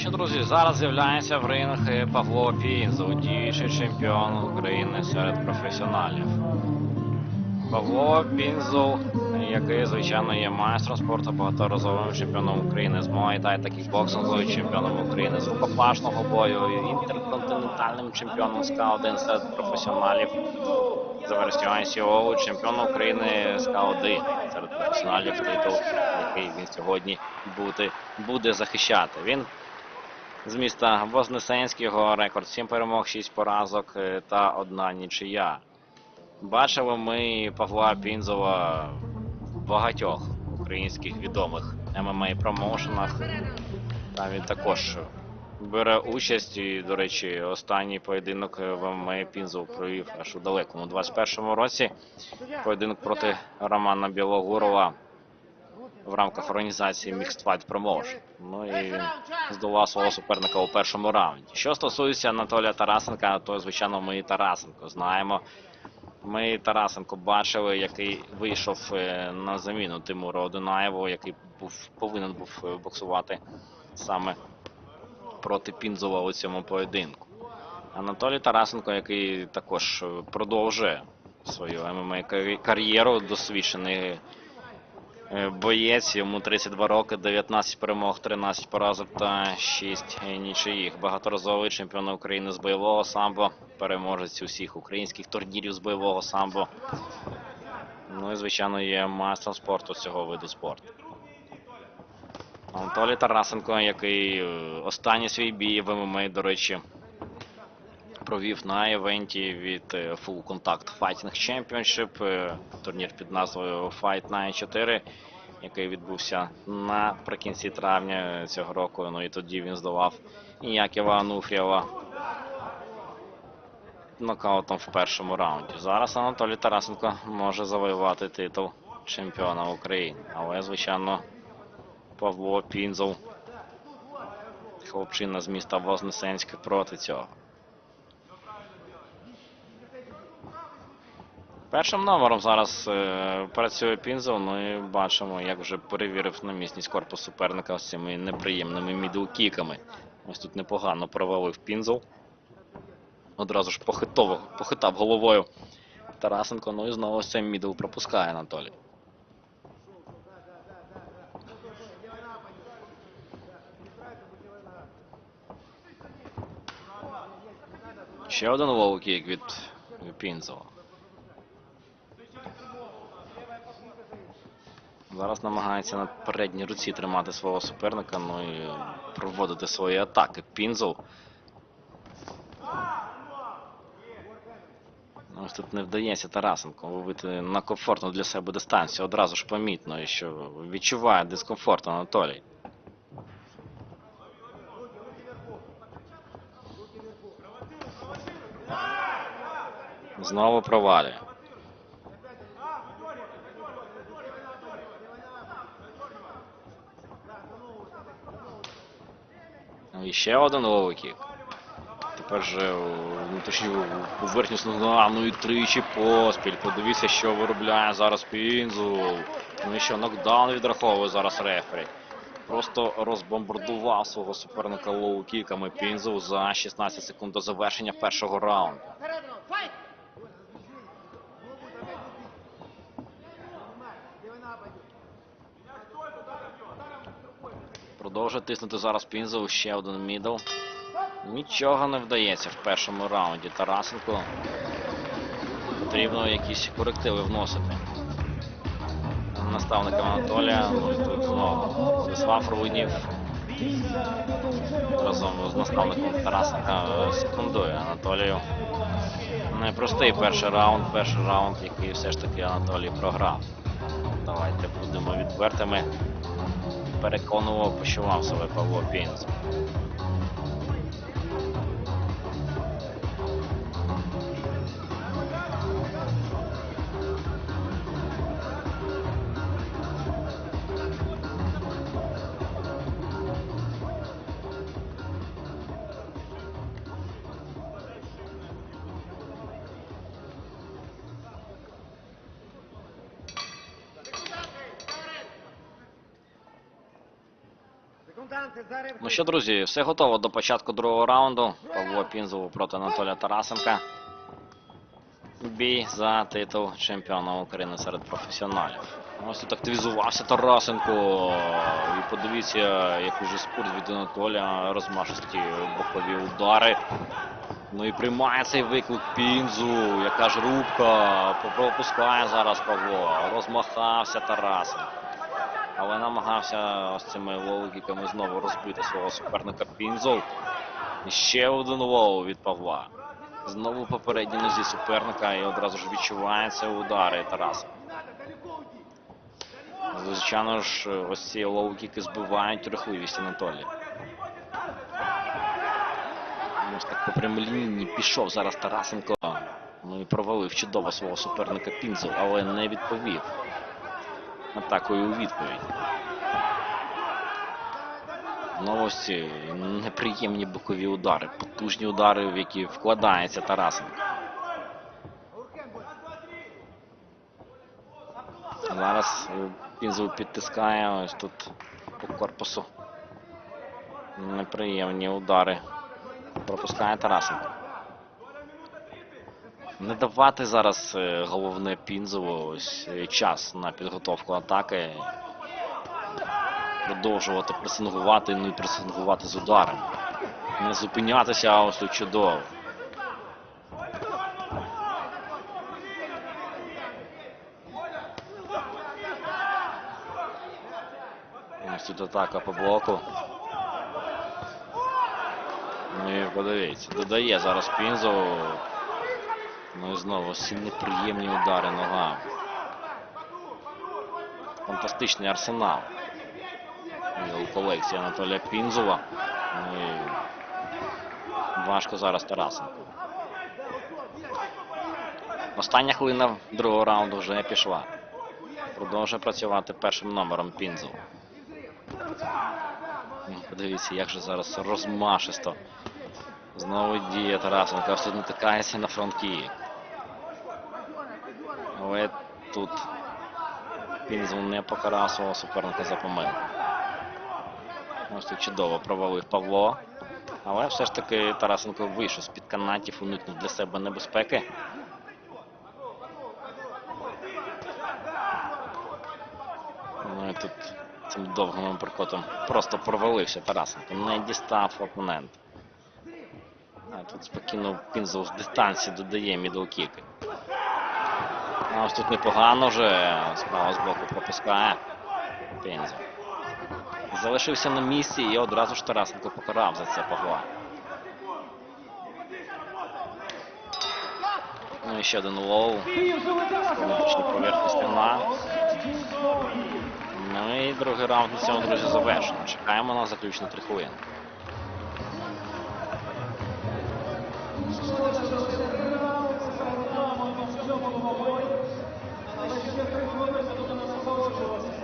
що, друзі, зараз з'являється в ринг Павло Пінзов, діючий чемпіон України серед професіоналів. Павло Пінзов, який, звичайно, є майстром спорту, багаторазовим чемпіоном України з Муайтай та кікбоксинговим чемпіоном України з рукопашного бою, інтерконтинентальним чемпіоном з К1 серед професіоналів за версією ICO, чемпіоном України з К1 серед професіоналів титул, який він сьогодні буде, буде захищати. Він з міста Вознесенськ, його рекорд 7 перемог, 6 поразок е, та одна нічия. Бачили ми Павла Пінзова багатьох українських відомих ММА промоушенах. Там він також бере участь. І, до речі, останній поєдинок в ММА Пінзов провів аж у далекому 21-му році. Поєдинок проти Романа Білогурова в рамках організації Mixed Fight Promotion. Ну і здолав свого суперника у першому раунді. Що стосується Анатолія Тарасенка, то звичайно ми і Тарасенко знаємо. Ми Тарасенко бачили, який вийшов е, на заміну Тимуру Одинаєву, який був повинен був е, боксувати саме проти Пінзова у цьому поєдинку. Анатолій Тарасенко, який також е, продовжує свою ММА кар'єру, досвідчений боєць, йому 32 роки, 19 перемог, 13 поразок та 6 нічиїх. Багаторазовий чемпіон України з бойового самбо, переможець усіх українських турнірів з бойового самбо. Ну і, звичайно, є майстром спорту цього виду спорту. Анатолій Тарасенко, який е, останній свій бій в ММА, до речі, провів на івенті від е, Full Contact Fighting Championship, е, турнір під назвою Fight Night 4, який відбувся наприкінці травня цього року. Ну і тоді він здавав Яківа Ануфрієва нокаутом в першому раунді. Зараз Анатолій Тарасенко може завоювати титул чемпіона України. Але, звичайно, Павло Пінзов, хлопчина з міста Вознесенськ проти цього. Першим номером зараз е, працює Пінзов, ну і бачимо, як вже перевірив на міцність корпус суперника з цими неприємними мідлкіками. Ось тут непогано провалив Пінзов. Одразу ж похитав, головою Тарасенко, ну і знову ось цей мідл пропускає Анатолій. Ще один лоу-кік від Пінзова. Зараз намагається на передній руці тримати свого суперника, ну і проводити свої атаки. Пінзов. Ну, Ось тут не вдається Тарасенко ловити на комфортну для себе дистанцію. Одразу ж помітно, що відчуває дискомфорт Анатолій. Знову провалює. Ну, І ще один ловикік. Тепер же у- точніше, у- верхню ну і тричі поспіль. Подивіться, що виробляє зараз Пінзул. Ну і що, нокдаун відраховує зараз рефері. Просто розбомбардував свого суперника лоу-кіками Пінзу за 16 секунд до завершення першого раунду. Продовжує тиснути зараз Пінзу, ще один мідл. Нічого не вдається в першому раунді. Тарасенко потрібно якісь корективи вносити. Наставником Анатолія ну, тут знову Свислав Руднів разом з наставником Тарасенка е, секундує Анатолію. Непростий перший раунд, перший раунд, який все ж таки Анатолій програв. Давайте будемо відвертими. Переконував, почував себе Павло Пінз. Ну що, друзі, все готово до початку другого раунду. Павло Пінзов проти Анатолія Тарасенка. Бій за титул чемпіона України серед професіоналів. Ось тут активізувався Тарасенко. І подивіться, який же спорт від Анатолія, розмашисті бокові удари. Ну і приймає цей виклик Пінзу. Яка ж рубка. Пропускає зараз Павло. Розмахався Тарасенко. Але намагався ось цими лоу-кіками знову розбити свого суперника Пінзол. Ще один лоу від Павла. Знову попередній нозі суперника і одразу ж відчувається удари Тараса. Звичайно ж, ось ці лоу-кіки збивають рухливість Анатолія. Ось так по прямій лінії пішов зараз Тарасенко. Ну і провалив чудово свого суперника Пінзол, але не відповів атакою у відповідь. Знову ці неприємні бокові удари, потужні удари, в які вкладається Тарасенко. Зараз е, Пінзов підтискає ось тут по корпусу. Неприємні удари. Пропускає Тарасенко. Не давати зараз е, головне Пінзову ось е, час на підготовку атаки. Продовжувати пресингувати, ну і пресингувати з ударами. Не зупинятися, ось чудово. Ось тут атака по блоку. Ну і подивіться, додає зараз Пінзов. Ну і знову всі неприємні удари ногами. Фантастичний арсенал. І у Анатолія Пінзова. Ну і важко зараз Тарасенко. Остання хвилина другого раунду вже пішла. Продовжує працювати першим номером Пінзов. Ну, Подивіться, як же зараз розмашисто. Знову діє Тарасенко, все натикається на фронт-кік. Але тут Пінзов не покарав свого суперника за помилку. Тут чудово провалив Павло. Але все ж таки Тарасенко вийшов з-під канатів, уникнув для себе небезпеки. Ну і тут цим довгим прикотом просто провалився Тарасенко. Не дістав опонент. А тут спокійно Пінзов з дистанції додає мідлкіки. А ось тут непогано вже справа з боку пропускає Пінзов. Залишився на місці і одразу ж Тарасенко покарав за це Павла. Ну і ще один лоу. Внутрішній поверхні стіна. Ну і другий раунд на цьому, друзі, завершено. Чекаємо на заключні три хвилини. Thank you.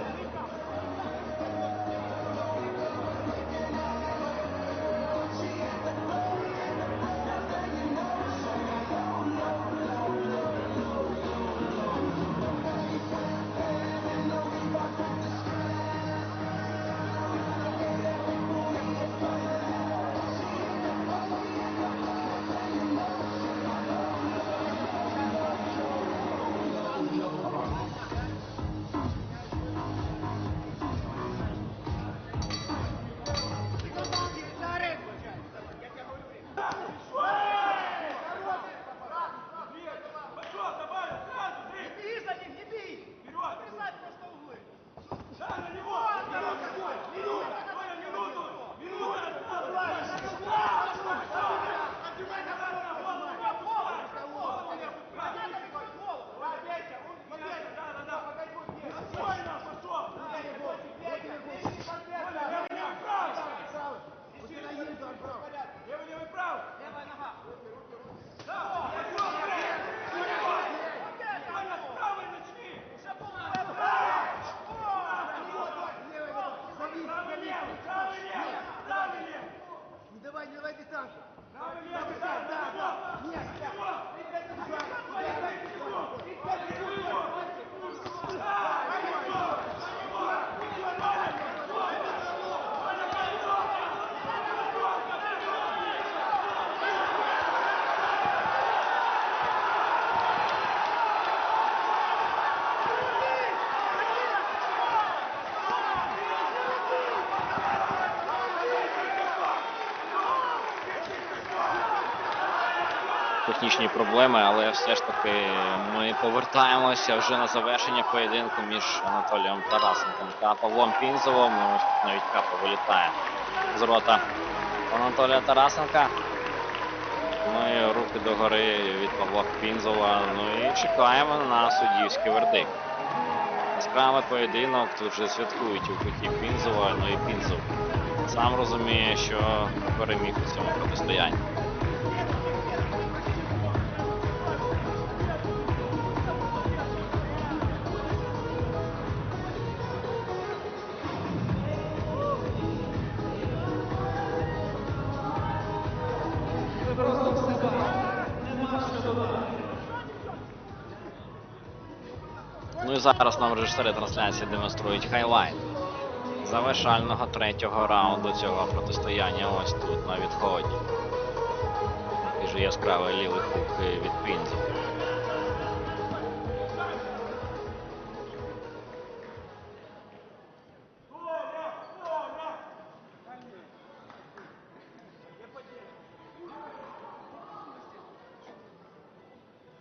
Технічні проблеми, але все ж таки ми повертаємося вже на завершення поєдинку між Анатолієм Тарасенком та Павлом Пінзовим. Навіть капа вилітає з рота Анатолія Тарасенка. Ну і руки догори від Павла Пінзова. Ну і чекаємо на суддівський вердикт. Яскравий поєдинок, тут вже святкують у куті Пінзова, ну і Пінзов сам розуміє, що переміг у цьому протистоянні. Зараз нам режисери трансляції демонструють хайлайт завершального третього раунду цього протистояння ось тут на відході. Такий же яскравий лівий хук від Пінзу.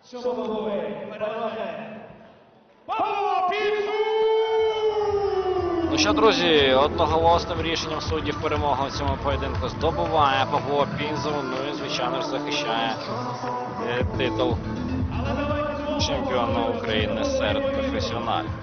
Сьомовий перемагає. Ну що, друзі, одноголосним рішенням суддів перемога в цьому поєдинку здобуває Павло Пінзов. Ну і звичайно ж захищає е, титул чемпіона України серед професіоналів.